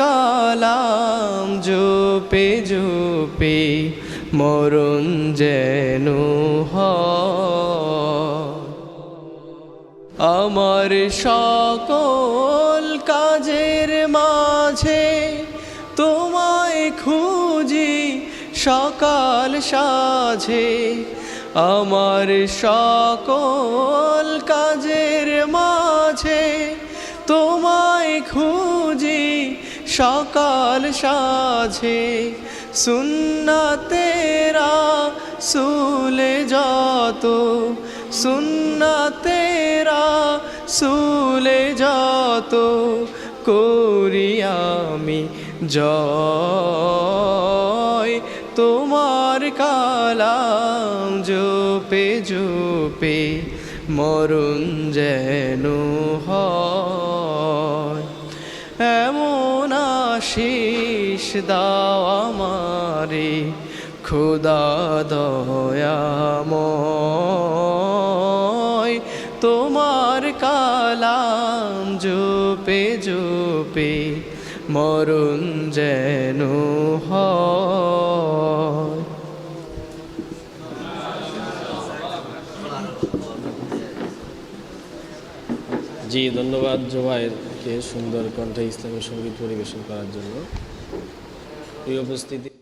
কালাম জোপে জোপে মরণ যেন আমার সকল কাজের মাঝে তোমায় খুঁজি সকাল সাঝে। আমার সকল কাজের মাঝে তোমায় খুঁজি সকাল সাঝে সুন্না তেরা সুলে যত সুন্না তেরা সুলে যত করি আমি জয়। তোমার কালাম জোপে জোপে মরুন যেন হয়। এমন আশিস দাও আমারে খুদা দয়াময়। তোমার কালাম জোপে জোপে মরুন যেন হয়। জি ধন্যবাদ সুন্দর কণ্ঠে ইসলামী সংগীত পরিবেশন করার জন্য। এই উপস্থিতি